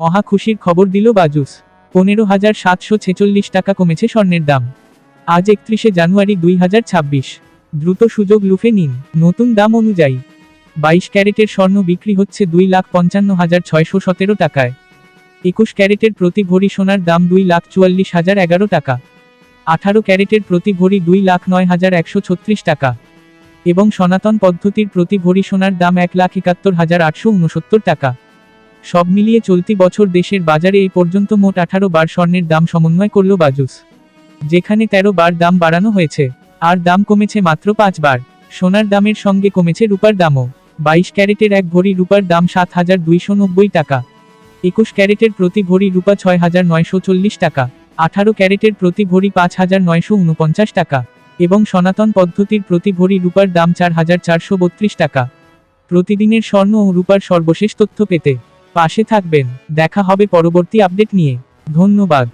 মহা খুশির খবর দিল বাজুস। পনেরো হাজার সাতশো ছেচল্লিশ টাকা কমেছে স্বর্ণের দাম। আজ একত্রিশে জানুয়ারি দুই হাজার ছাব্বিশ। দ্রুত সুযোগ লুফে নিন। নতুন দাম অনুযায়ী। বাইশ ক্যারেটের স্বর্ণ বিক্রি হচ্ছে দুই লাখ পঞ্চান্ন হাজার ছয়শো সতেরো টাকায়। একুশ ক্যারেটের প্রতি ভরি সোনার দাম দুই লাখ চুয়াল্লিশ হাজার এগারো টাকা। আঠারো ক্যারেটের প্রতি ভরি দুই লাখ নয় হাজার একশো ছত্রিশ টাকা। এবং সনাতন পদ্ধতির প্রতি ভরি সোনার দাম এক লাখ একাত্তর হাজার আটশো উনসত্তর টাকা। সব মিলিয়ে চলতি বছর দেশের বাজারে এই পর্যন্ত মোট আঠারো বার স্বর্ণের দাম সমন্বয় করল বাজুস, যেখানে তেরো বার দাম বাড়ানো হয়েছে, আর দাম কমেছে মাত্র পাঁচ বার। সোনার দামের সঙ্গে কমেছে রূপার দামও। বাইশ ক্যারেটের এক ভরি রূপার দাম সাত হাজার দুইশো নব্বই টাকা। একুশ ক্যারেটের প্রতি ভরি রূপা ছয় হাজার নয়শো চল্লিশ টাকা। আঠারো ক্যারেটের প্রতি ভরি পাঁচ হাজার নয়শো উনপঞ্চাশ টাকা। এবং সনাতন পদ্ধতির প্রতি ভরি রূপার দাম চার হাজার চারশো বত্রিশ টাকা। প্রতিদিনের স্বর্ণ ও রূপার সর্বশেষ তথ্য পেতে পাশে থাকবেন। দেখা হবে পরবর্তী আপডেট নিয়ে। ধন্যবাদ।